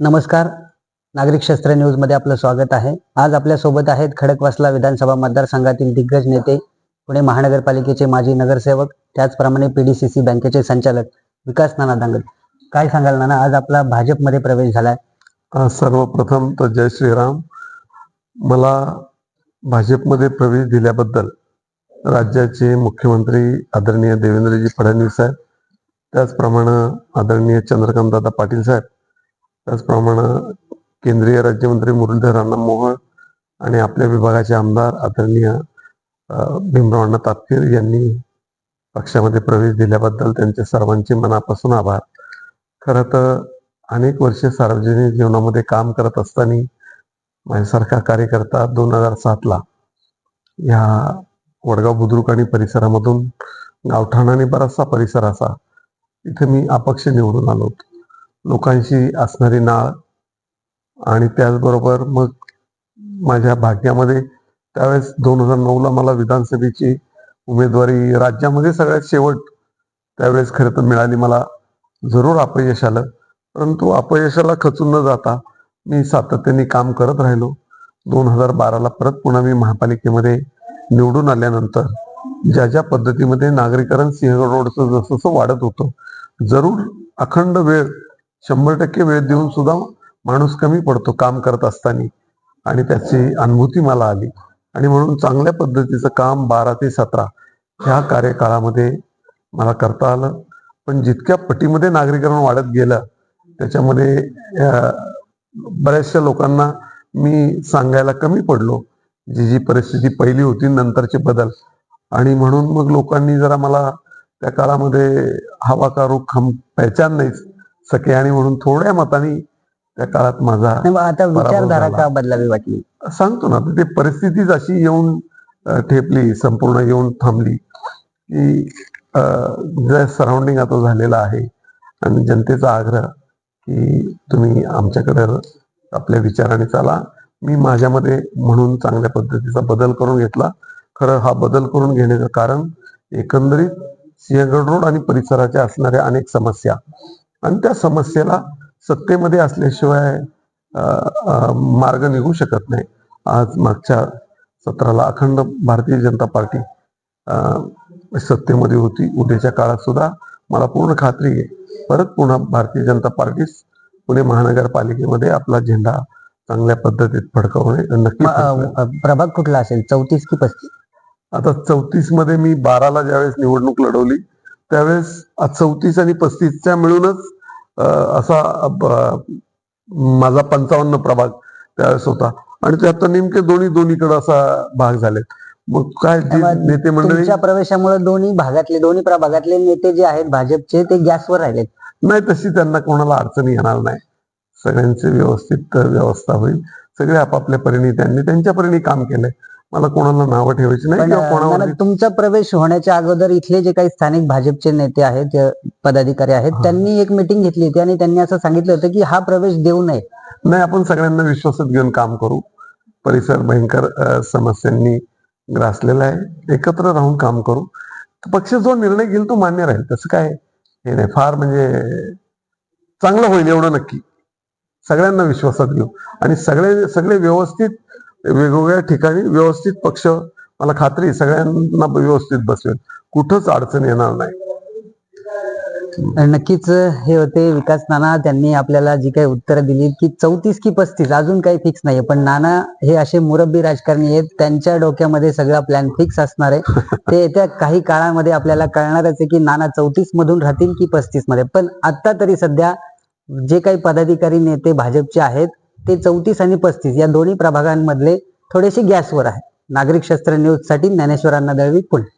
नमस्कार. नागरिक शस्त्र न्यूजमध्ये आपलं स्वागत आहे. आज आपल्यासोबत आहेत खडकवासला विधानसभा मतदारसंघातील दिग्गज नेते पुणे महानगरपालिकेचे माजी नगरसेवक त्याचप्रमाणे पीडीसीसी बँकेचे संचालक विकास नाना दांगल काय सांगाल नाना आज आपला भाजपमध्ये प्रवेश झालाय. सर्वप्रथम तर जय श्रीराम. मला भाजपमध्ये प्रवेश दिल्याबद्दल राज्याचे मुख्यमंत्री आदरणीय देवेंद्रजी फडणवीस साहेब त्याचप्रमाणे आदरणीय चंद्रकांतदादा पाटील साहेब त्याचप्रमाणे केंद्रीय राज्यमंत्री मुरलीधर अण्णा मोहोळ आणि आपल्या विभागाचे आमदार आदरणीय भीमराव अण्णा तापकीर यांनी पक्षामध्ये प्रवेश दिल्याबद्दल त्यांचे सर्वांचे मनापासून आभार. खरं तर अनेक वर्षे सार्वजनिक जीवनामध्ये काम करत असताना माझ्यासारखा कार्यकर्ता दोन हजार सातला ह्या वडगाव बुद्रुक आणि परिसरामधून गावठाण आणि बराचसा परिसर असा इथे मी अपक्ष निवडून आलो होतो. लोकांशी असणारी नाळ आणि त्याचबरोबर मग माझ्या भाग्यामध्ये त्यावेळेस दोन हजार नऊला मला विधानसभेची उमेदवारी राज्यामध्ये सगळ्यात शेवट त्यावेळेस खरं तर मिळाली. मला जरूर अपयश आलं. परंतु अपयशाला खचून न जाता मी सातत्याने काम करत राहिलो. दोन हजार बाराला परत पुन्हा मी महापालिकेमध्ये निवडून आल्यानंतर ज्या ज्या पद्धतीमध्ये नागरीकरण सिंहगड रोडचं जसं जसं वाढत होतं जरूर अखंड वेळ शंभर टक्के वेळ देऊन सुद्धा माणूस कमी पडतो काम करत असताना. आणि त्याची अनुभूती मला आली. आणि म्हणून चांगल्या पद्धतीचं काम बारा ते सतरा ह्या कार्यकाळामध्ये मला करता आलं. पण जितक्या पटीमध्ये नागरीकरण वाढत गेलं त्याच्यामध्ये बऱ्याचशा लोकांना मी सांगायला कमी पडलो. जी जी परिस्थिती पहिली होती नंतरचे बदल. आणि म्हणून मग लोकांनी जरा मला त्या काळामध्ये हवा का रुख हम पहचान नाहीच. सके आणि म्हणून थोड्या मताने त्या काळात माझा आता विचारधारा. का बदलावी वाटली? सांगतो ना ते परिस्थितीच अशी येऊन ठेपली संपूर्ण येऊन थांबली की जे सराउंडिंग आता झालेलं आहे आणि जनतेचा आग्रह की तुम्ही आमच्याकडे आपल्या विचाराने चाला. मी माझ्यामध्ये म्हणून चांगल्या पद्धतीचा बदल करून घेतला. खरं हा बदल करून घेण्याचं कारण एकंदरीत सिंहगड रोड आणि परिसराच्या असणाऱ्या अनेक समस्या आणि त्या समस्येला सत्तेमध्ये असल्याशिवाय मार्ग निघू शकत नाही. आज मागच्या सत्राला अखंड भारतीय जनता पार्टी सत्तेमध्ये होती. उद्याच्या काळात सुद्धा मला पूर्ण खात्री आहे. परत पुन्हा भारतीय जनता पार्टीच पुणे महानगरपालिकेमध्ये आपला झेंडा चांगल्या पद्धतीत फडकवणे नक्की प्रभाग कुठला असेल? चौतीस की पस्तीस? आता चौतीसमध्ये मी बाराला ज्यावेळेस निवडणूक लढवली त्यावेळेस चौतीस आणि पस्तीसच्या मिळूनच असा माझा पंचावन्न प्रभाग त्यावेळेस होता. आणि त्यात तर नेमके दोन्ही दोन्हीकडे असा भाग झाले. मग काय नेते मंडळी प्रवेशामुळे दोन्ही भागातले दोन्ही प्रभागातले नेते जे आहेत भाजपचे ते गॅसवर राहिलेत. नाही तशी त्यांना कोणाला अडचणी येणार नाही. सगळ्यांची व्यवस्थित व्यवस्था होईल. सगळे आपापल्या परीने त्यांनी त्यांच्या परीने काम केलंय मला कोणाला नावं ठेवायची नाही पण किंवा अ, कोणावर नाना, तुमचा प्रवेश होण्याच्या अगोदर इथले जे काही स्थानिक भाजपचे नेते आहेत अ, पदाधिकारी आहेत हा. त्यांनी एक मिटिंग घेतली होती आणि त्यांनी असं सांगितलं होतं की हा प्रवेश देऊ नये. नाही आपण सगळ्यांना विश्वासात घेऊन काम करू. परिसर भयंकर अ, समस्यांनी ग्रासलेला आहे. एकत्र राहून काम करू. पक्ष जो निर्णय घेईल तो मान्य राहील. तसं काय? हे नाही फार म्हणजे चांगलं होईल एवढं नक्की. सगळ्यांना विश्वासात घेऊ. आणि सगळे सगळे व्यवस्थित वेगवेगळ्या ठिकाणी व्यवस्थित पक्ष मला खात्री सगळ्यांना व्यवस्थित बसवेल. कुठंच अडचण येणार नाही. नक्कीच हे होते विकास नाना त्यांनी आपल्याला जी काही उत्तरं दिली की चौतीस की पस्तीस अजून काही फिक्स नाहीये. पण नाना हे असे मुरब्बी राजकारणी आहेत त्यांच्या डोक्यामध्ये सगळा प्लॅन फिक्स असणार आहे. ते येत्या काही काळामध्ये आपल्याला कळणारच आहे की नाना चौतीस मधून राहतील की पस्तीसमध्ये. पण आता तरी सध्या जे काही पदाधिकारी नेते भाजपचे आहेत ते चौतीस आणि पस्तीस या दोन्ही प्रभागांमधले थोडेसे गॅसवर आहे. नागरिक शस्त्र न्यूजसाठी दळवी पुणे.